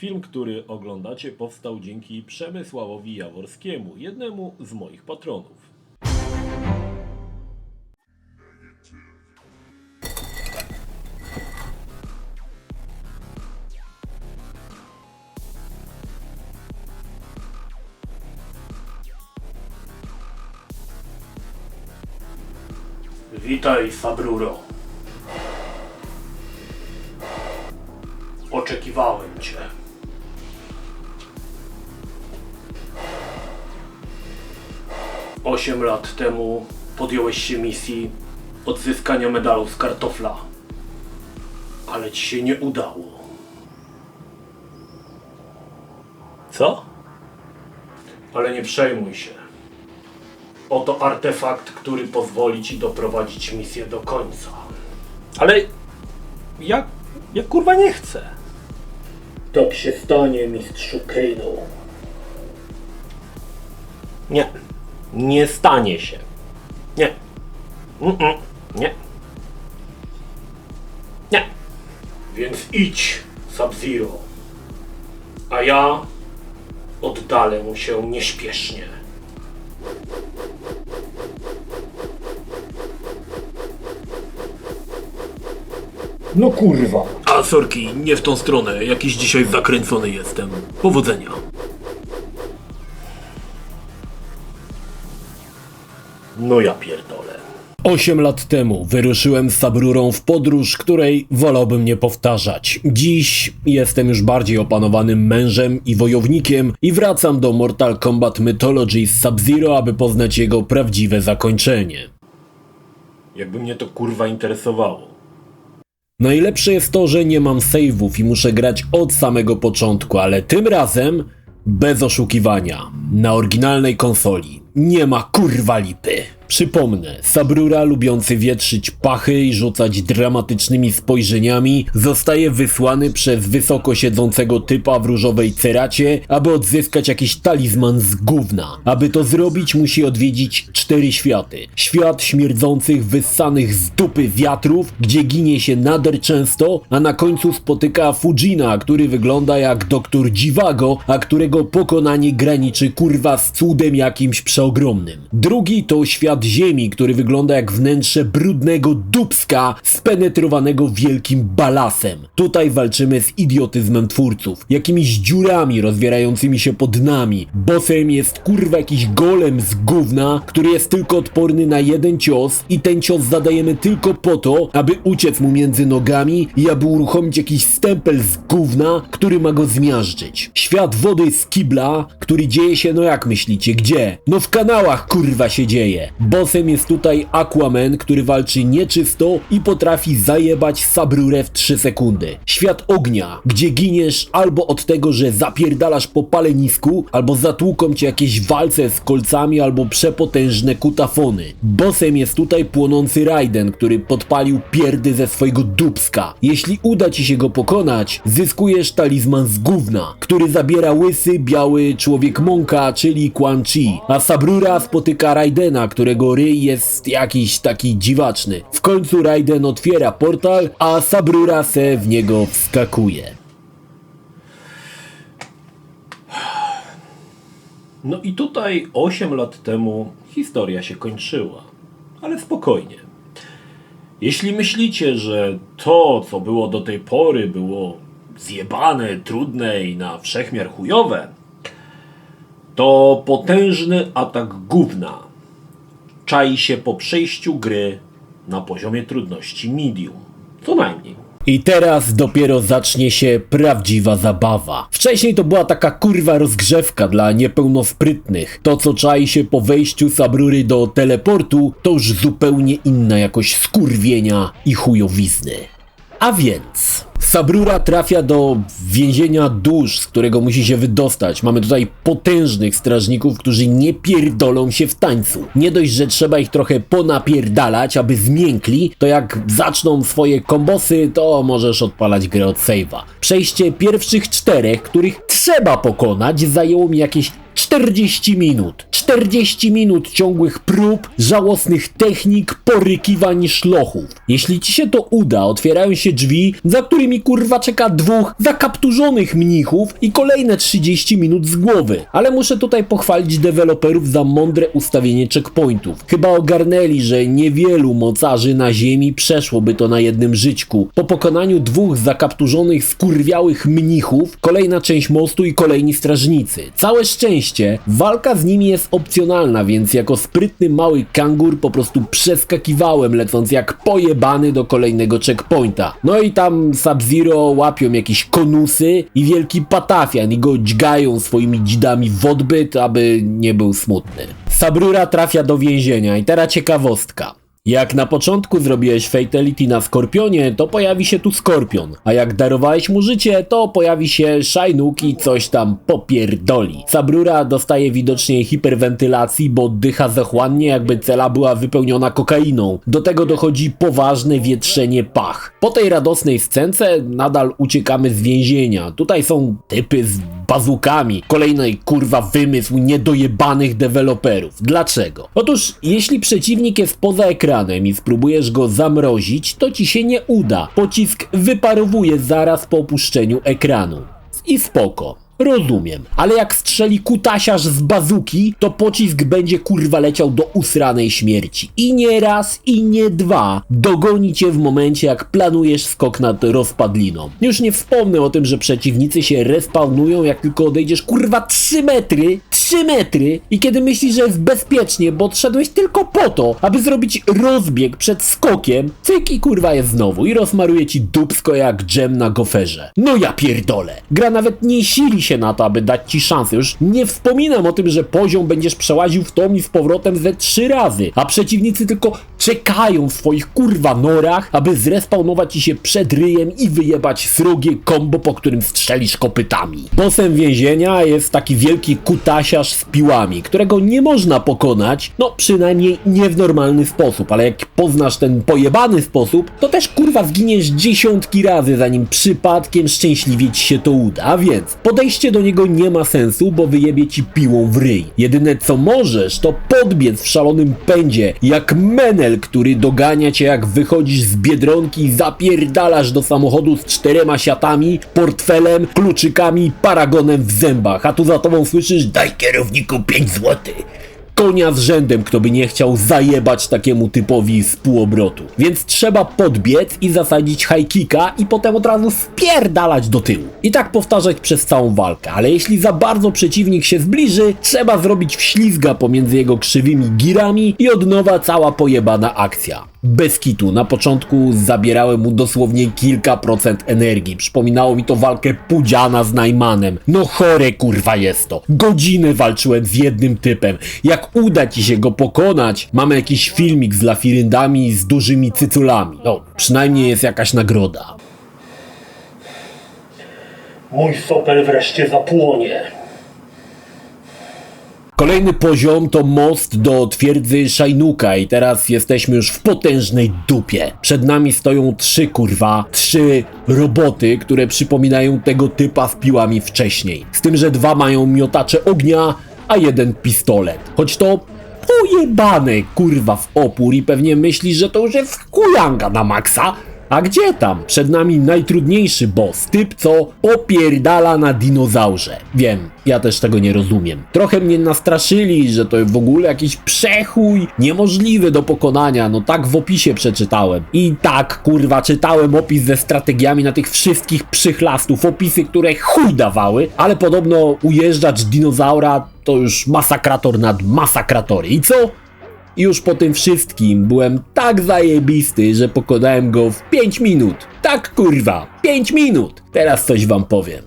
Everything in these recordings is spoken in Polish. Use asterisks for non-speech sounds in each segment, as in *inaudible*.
Film, który oglądacie, powstał dzięki Przemysławowi Jaworskiemu, jednemu z moich patronów. Witaj, Fabruro. Oczekiwałem cię. Osiem lat temu podjąłeś się misji odzyskania medalu z kartofla. Ale ci się nie udało. Co? Ale nie przejmuj się. Oto artefakt, który pozwoli ci doprowadzić misję do końca. Ale ja, ja kurwa nie chcę. Tak się stanie, mistrzu Kano. Nie. Nie stanie się. Nie. Mm-mm. Nie. Nie. Więc idź, Sub-Zero. A ja oddalę mu się nieśpiesznie. No kurwa. A sorki, nie w tą stronę. Jakiś dzisiaj zakręcony jestem. Powodzenia. No ja pierdolę. Osiem lat temu wyruszyłem z Sabrurą w podróż, której wolałbym nie powtarzać. Dziś jestem już bardziej opanowanym mężem i wojownikiem i wracam do Mortal Kombat Mythology z Sub-Zero, aby poznać jego prawdziwe zakończenie. Jakby mnie to kurwa interesowało. Najlepsze jest to, że nie mam save'ów i muszę grać od samego początku, ale tym razem bez oszukiwania. Na oryginalnej konsoli. Nie ma kurwa lipy. Przypomnę, Sabrura lubiący wietrzyć pachy i rzucać dramatycznymi spojrzeniami zostaje wysłany przez wysoko siedzącego typa w różowej ceracie, aby odzyskać jakiś talizman z gówna. Aby to zrobić musi odwiedzić cztery światy. Świat śmierdzących, wyssanych z dupy wiatrów, gdzie ginie się nader często, a na końcu spotyka Fujina, który wygląda jak doktor Dziwago, a którego pokonanie graniczy kurwa z cudem jakimś przeogromnym. Drugi to świat ziemi, który wygląda jak wnętrze brudnego dubska spenetrowanego wielkim balasem. Tutaj walczymy z idiotyzmem twórców, jakimiś dziurami rozwierającymi się pod nami. Bossem jest kurwa jakiś golem z gówna, który jest tylko odporny na jeden cios i ten cios zadajemy tylko po to, aby uciec mu między nogami i aby uruchomić jakiś stempel z gówna, który ma go zmiażdżyć. Świat wody z kibla, który dzieje się, no jak myślicie, gdzie? No w kanałach kurwa się dzieje. Bossem jest tutaj Aquaman, który walczy nieczysto i potrafi zajebać Sabrurę w 3 sekundy. Świat ognia, gdzie giniesz albo od tego, że zapierdalasz po palenisku, albo zatłuką cię jakieś walce z kolcami, albo przepotężne kutafony. Bossem jest tutaj płonący Raiden, który podpalił pierdy ze swojego dubska. Jeśli uda ci się go pokonać, zyskujesz talizman z gówna, który zabiera łysy, biały człowiek Monka, czyli Quan Chi. A Sabrura spotyka Raidena, którego ryj jest jakiś taki dziwaczny. W końcu Raiden otwiera portal, a Sabrura se w niego wskakuje. No i tutaj 8 lat temu historia się kończyła. Ale spokojnie. Jeśli myślicie, że to, co było do tej pory, było zjebane, trudne i na wszechmiar chujowe, to potężny atak gówna czai się po przejściu gry na poziomie trudności medium. Co najmniej. I teraz dopiero zacznie się prawdziwa zabawa. Wcześniej to była taka kurwa rozgrzewka dla niepełnosprytnych. To co czai się po wejściu Sabrury do teleportu to już zupełnie inna jakość skurwienia i chujowizny. A więc Sabrura trafia do więzienia dusz, z którego musi się wydostać. Mamy tutaj potężnych strażników, którzy nie pierdolą się w tańcu. Nie dość, że trzeba ich trochę ponapierdalać, aby zmiękli, to jak zaczną swoje kombosy, to możesz odpalać grę od save'a. Przejście pierwszych czterech, których trzeba pokonać, zajęło mi jakieś 40 minut. 40 minut ciągłych prób, żałosnych technik, porykiwań szlochów. Jeśli ci się to uda, otwierają się drzwi, za którymi kurwa czeka dwóch zakapturzonych mnichów i kolejne 30 minut z głowy. Ale muszę tutaj pochwalić deweloperów za mądre ustawienie checkpointów. Chyba ogarnęli, że niewielu mocarzy na ziemi przeszłoby to na jednym żyćku. Po pokonaniu dwóch zakapturzonych, skurwiałych mnichów, kolejna część mostu i kolejni strażnicy. Całe szczęście, walka z nimi jest opcjonalna, więc jako sprytny mały kangur po prostu przeskakiwałem, lecąc jak pojebany do kolejnego checkpointa. No i tam Sub-Zero łapią jakieś konusy i wielki patafian i go dźgają swoimi dzidami w odbyt, aby nie był smutny. Sabrura trafia do więzienia i teraz ciekawostka. Jak na początku zrobiłeś Fatality na Skorpionie, to pojawi się tu Skorpion, a jak darowałeś mu życie, to pojawi się Shajnuk i coś tam popierdoli. Sabrura dostaje widocznie hiperwentylacji, bo oddycha zachłannie, jakby cela była wypełniona kokainą. Do tego dochodzi poważne wietrzenie pach. Po tej radosnej scence nadal uciekamy z więzienia. Tutaj są typy z bazukami. Kolejny kurwa wymysł niedojebanych deweloperów. Dlaczego? Otóż jeśli przeciwnik jest poza ekranem i spróbujesz go zamrozić, to ci się nie uda. Pocisk wyparowuje zaraz po opuszczeniu ekranu. I spoko. Rozumiem, ale jak strzeli kutasiarz z bazuki, to pocisk będzie kurwa leciał do usranej śmierci. I nie raz, i nie dwa. Dogoni cię w momencie, jak planujesz skok nad rozpadliną. Już nie wspomnę o tym, że przeciwnicy się respawnują, jak tylko odejdziesz kurwa 3 metry, 3 metry i kiedy myślisz, że jest bezpiecznie, bo odszedłeś tylko po to, aby zrobić rozbieg przed skokiem, cyk i kurwa jest znowu i rozmaruje ci dupsko jak dżem na goferze. No ja pierdolę. Gra nawet nie sili się na to, aby dać ci szansę. Już nie wspominam o tym, że poziom będziesz przełaził w tom i z powrotem ze trzy razy, a przeciwnicy tylko czekają w swoich kurwa norach, aby zrespawnować ci się przed ryjem i wyjebać srogie kombo, po którym strzelisz kopytami. Bossem więzienia jest taki wielki kutasiarz z piłami, którego nie można pokonać, no przynajmniej nie w normalny sposób, ale jak poznasz ten pojebany sposób, to też kurwa zginiesz dziesiątki razy, zanim przypadkiem szczęśliwie ci się to uda, a więc podejście do niego nie ma sensu, bo wyjebie ci piłą w ryj. Jedyne co możesz, to podbiec w szalonym pędzie, jak menel, który dogania cię jak wychodzisz z biedronki i zapierdalasz do samochodu z czterema siatami, portfelem, kluczykami paragonem w zębach, a tu za tobą słyszysz daj kierowniku 5 złotych konia z rzędem, kto by nie chciał zajebać takiemu typowi z półobrotu. Więc trzeba podbiec i zasadzić high kicka i potem od razu spierdalać do tyłu. I tak powtarzać przez całą walkę, ale jeśli za bardzo przeciwnik się zbliży, trzeba zrobić wślizga pomiędzy jego krzywymi girami i od nowa cała pojebana akcja. Bez kitu, na początku zabierałem mu dosłownie kilka procent energii. Przypominało mi to walkę Pudziana z Najmanem. No chore kurwa jest to. Godzinę walczyłem z jednym typem. Jak uda ci się go pokonać, mamy jakiś filmik z lafiryndami z dużymi cyculami. No, przynajmniej jest jakaś nagroda. Mój sopel wreszcie zapłonie. Kolejny poziom to most do twierdzy Szajnuka i teraz jesteśmy już w potężnej dupie. Przed nami stoją trzy kurwa, trzy roboty, które przypominają tego typa z piłami wcześniej. Z tym, że dwa mają miotacze ognia, a jeden pistolet. Choć to pojebane kurwa w opór i pewnie myśli, że to już jest kujanga na maksa. A gdzie tam? Przed nami najtrudniejszy boss, typ co popierdala na dinozaurze. Wiem, ja też tego nie rozumiem. Trochę mnie nastraszyli, że to w ogóle jakiś przechuj niemożliwy do pokonania, no tak w opisie przeczytałem. I tak, kurwa, czytałem opis ze strategiami na tych wszystkich przychlastów, opisy, które chuj dawały, ale podobno ujeżdżać dinozaura to już masakrator nad masakratory. I co? I już po tym wszystkim byłem tak zajebisty, że pokonałem go w 5 minut. Tak kurwa, 5 minut. Teraz coś wam powiem.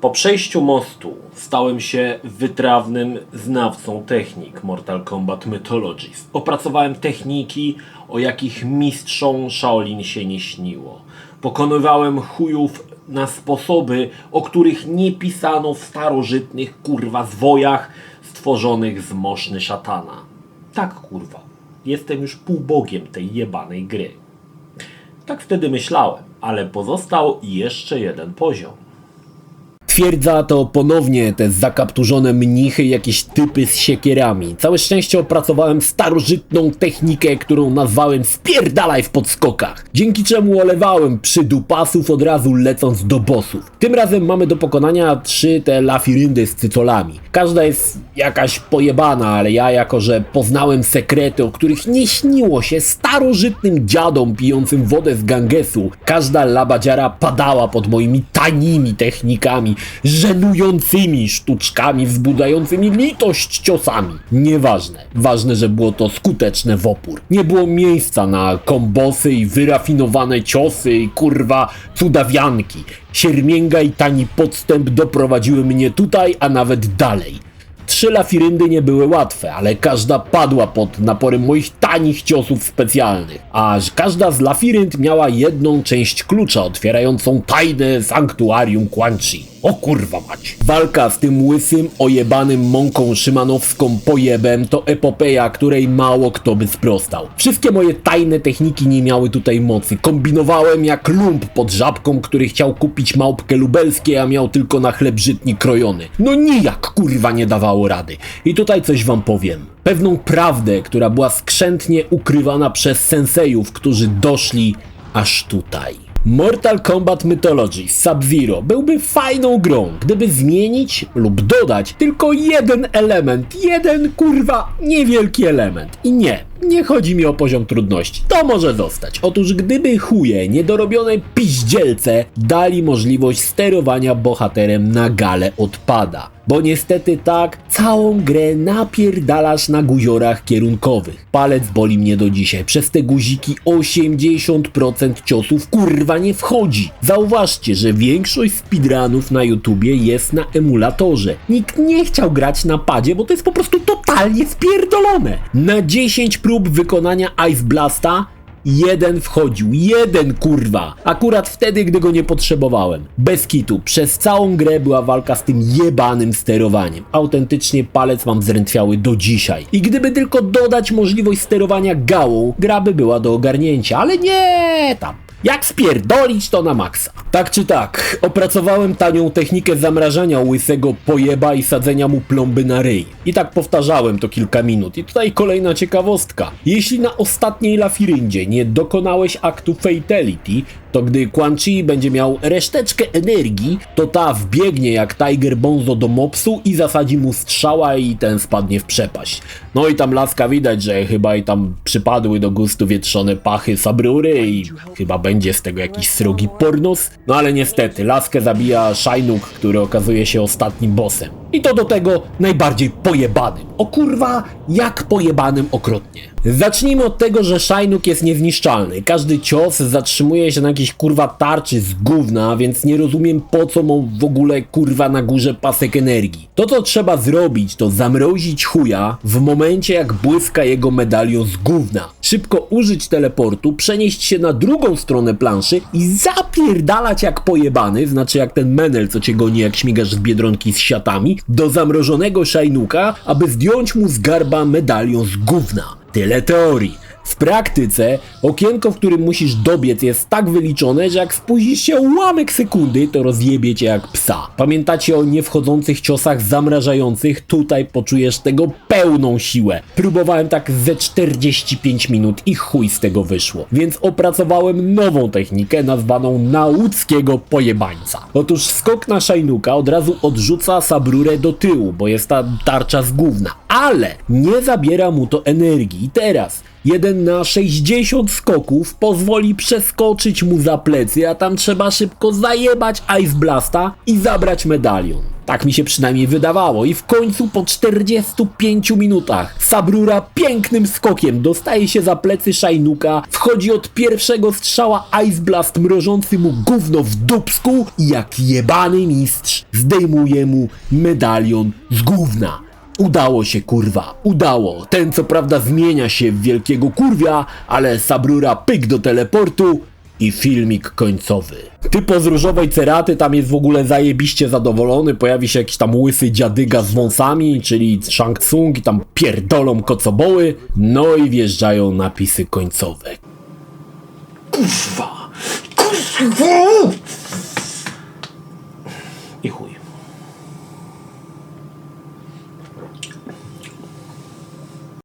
Po przejściu mostu stałem się wytrawnym znawcą technik Mortal Kombat Mythologies. Opracowałem techniki, o jakich mistrzom Shaolin się nie śniło. Pokonywałem chujów na sposoby, o których nie pisano w starożytnych kurwa zwojach stworzonych z moszny szatana. Tak kurwa, jestem już półbogiem tej jebanej gry. Tak wtedy myślałem, ale pozostał jeszcze jeden poziom. Twierdza to ponownie te zakapturzone mnichy, jakieś typy z siekierami. Całe szczęście opracowałem starożytną technikę, którą nazwałem spierdalaj w podskokach. Dzięki czemu olewałem przydupasów od razu lecąc do bossów. Tym razem mamy do pokonania trzy te lafiryndy z cycolami. Każda jest jakaś pojebana, ale ja jako, że poznałem sekrety, o których nie śniło się starożytnym dziadom pijącym wodę z Gangesu, każda labadziara padała pod moimi tanimi technikami, żenującymi sztuczkami, wzbudzającymi litość ciosami. Nieważne. Ważne, że było to skuteczne w opór. Nie było miejsca na kombosy i wyrafinowane ciosy i kurwa cudawianki. Siermięga i tani podstęp doprowadziły mnie tutaj, a nawet dalej. Trzy lafiryndy nie były łatwe, ale każda padła pod naporem moich tanich ciosów specjalnych. Aż każda z lafirynd miała jedną część klucza otwierającą tajne sanktuarium Quan Chi. O kurwa mać. Walka z tym łysym, ojebanym mąką szymanowską pojebem to epopeja, której mało kto by sprostał. Wszystkie moje tajne techniki nie miały tutaj mocy. Kombinowałem jak lump pod żabką, który chciał kupić małpkę lubelskie, a miał tylko na chleb żytni krojony. No nijak kurwa nie dawało rady. I tutaj coś wam powiem. Pewną prawdę, która była skrzętnie ukrywana przez sensejów, którzy doszli aż tutaj. Mortal Kombat Mythology Sub-Zero byłby fajną grą, gdyby zmienić lub dodać tylko jeden element, jeden kurwa niewielki element. I nie, nie chodzi mi o poziom trudności, to może zostać. Otóż gdyby chuje niedorobione piździelce dali możliwość sterowania bohaterem na gale odpada. Bo niestety tak, całą grę napierdalasz na guziorach kierunkowych. Palec boli mnie do dzisiaj. Przez te guziki 80% ciosów kurwa nie wchodzi. Zauważcie, że większość speedrunów na YouTubie jest na emulatorze. Nikt nie chciał grać na padzie, bo to jest po prostu totalnie spierdolone. Na 10 prób wykonania Ice Blasta Jeden wchodził, jeden kurwa. Akurat wtedy, gdy go nie potrzebowałem. Bez kitu, przez całą grę była walka z tym jebanym sterowaniem. Autentycznie palec mam zdrętwiały do dzisiaj. I gdyby tylko dodać możliwość sterowania gałą, gra by była do ogarnięcia, ale nie tam. Jak spierdolić to na maksa? Tak czy tak, opracowałem tanią technikę zamrażania łysego pojeba i sadzenia mu plomby na ryj. I tak powtarzałem to kilka minut. I tutaj kolejna ciekawostka. Jeśli na ostatniej lafiryndzie nie dokonałeś aktu Fatality, to gdy Quan Chi będzie miał reszteczkę energii, to ta wbiegnie jak Tiger Bonzo do mopsu i zasadzi mu strzała i ten spadnie w przepaść. No i tam laska widać, że chyba i tam przypadły do gustu wietrzone pachy sabrury i chyba będzie z tego jakiś srogi pornos. No ale niestety, laskę zabija Shainuk, który okazuje się ostatnim bossem. I to do tego najbardziej pojebanym. O kurwa, jak pojebanym okrotnie. Zacznijmy od tego, że Shainuk jest niezniszczalny. Każdy cios zatrzymuje się na jakiejś kurwa tarczy z gówna, więc nie rozumiem po co mu w ogóle kurwa na górze pasek energii. To co trzeba zrobić to zamrozić chuja w momencie jak błyska jego medalion z gówna. Szybko użyć teleportu, przenieść się na drugą stronę planszy i zapierdalać jak pojebany, znaczy jak ten menel co cię goni jak śmigasz z biedronki z siatami, do zamrożonego Shainuka, aby zdjąć mu z garba medalion z gówna. Tyle teorii. W praktyce okienko, w którym musisz dobiec jest tak wyliczone, że jak spóźnisz się ułamek sekundy, to rozjebie cię jak psa. Pamiętacie o niewchodzących ciosach zamrażających? Tutaj poczujesz tego pełną siłę. Próbowałem tak ze 45 minut i chuj z tego wyszło. Więc opracowałem nową technikę nazwaną nauckiego pojebańca. Otóż skok na Shainuka od razu odrzuca Sabrurę do tyłu, bo jest ta tarcza z gówna. Ale nie zabiera mu to energii. I teraz Jeden na 60 skoków pozwoli przeskoczyć mu za plecy, a tam trzeba szybko zajebać Ice Blasta i zabrać medalion. Tak mi się przynajmniej wydawało i w końcu po 45 minutach Sabrura pięknym skokiem dostaje się za plecy Shainuka, wchodzi od pierwszego strzała Ice Blast mrożący mu gówno w dupsku i jak jebany mistrz zdejmuje mu medalion z gówna. Udało się, kurwa, udało. Ten co prawda zmienia się w wielkiego kurwia, ale Sabrura pyk do teleportu i filmik końcowy. Typo z różowej ceraty tam jest w ogóle zajebiście zadowolony, pojawi się jakiś tam łysy dziadyga z wąsami, czyli Shang Tsung i tam pierdolą kocoboły, no i wjeżdżają napisy końcowe. Kurwa! Kurwa! I chuj.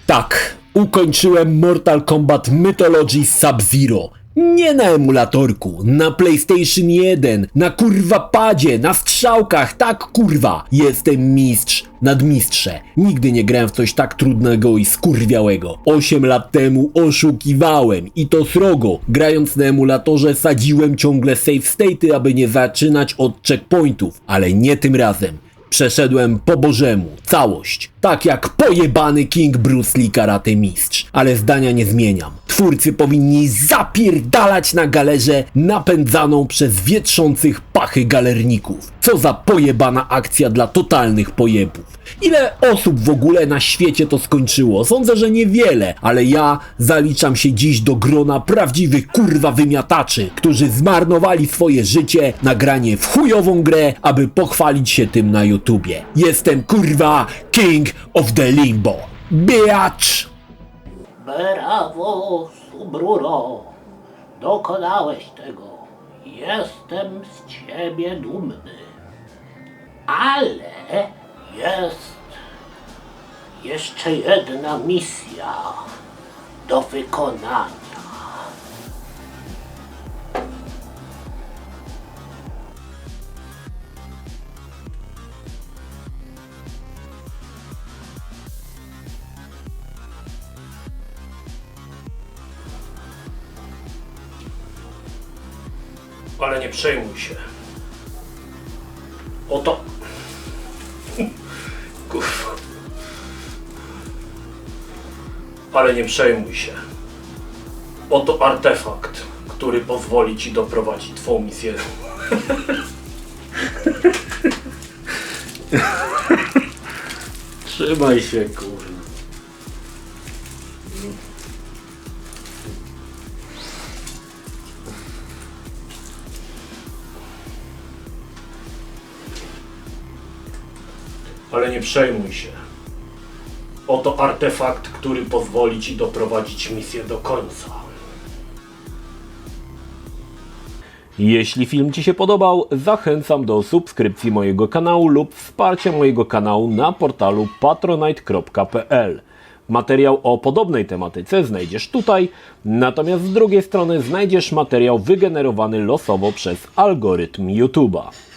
Tak, ukończyłem Mortal Kombat Mythology Sub-Zero. Nie na emulatorku, na PlayStation 1, na kurwa padzie, na strzałkach, tak kurwa. Jestem mistrz, nadmistrze. Nigdy nie grałem w coś tak trudnego i skurwiałego. 8 lat temu oszukiwałem i to srogo. Grając na emulatorze sadziłem ciągle save state'y, aby nie zaczynać od checkpointów, ale nie tym razem. Przeszedłem po bożemu, całość. Tak jak pojebany King Bruce Lee karate mistrz. Ale zdania nie zmieniam. Twórcy powinni zapierdalać na galerze napędzaną przez wietrzących pachy galerników. Co za pojebana akcja dla totalnych pojebów. Ile osób w ogóle na świecie to skończyło? Sądzę, że niewiele, ale ja zaliczam się dziś do grona prawdziwych kurwa wymiataczy, którzy zmarnowali swoje życie na granie w chujową grę, aby pochwalić się tym na YouTubie. Jestem kurwa King of the Limbo. Biatch! Brawo, Subruro! Dokonałeś tego. Jestem z ciebie dumny. Ale jest jeszcze jedna misja do wykonania. Ale nie przejmuj się. Oto... *laughs* Kurwa. Ale nie przejmuj się. Oto artefakt, który pozwoli ci doprowadzić twą misję. *laughs* Trzymaj się, kurwa. Ale nie przejmuj się. Oto artefakt, który pozwoli ci doprowadzić misję do końca. Jeśli film Ci się podobał, zachęcam do subskrypcji mojego kanału lub wsparcia mojego kanału na portalu patronite.pl. Materiał o podobnej tematyce znajdziesz tutaj, natomiast z drugiej strony znajdziesz materiał wygenerowany losowo przez algorytm YouTube'a.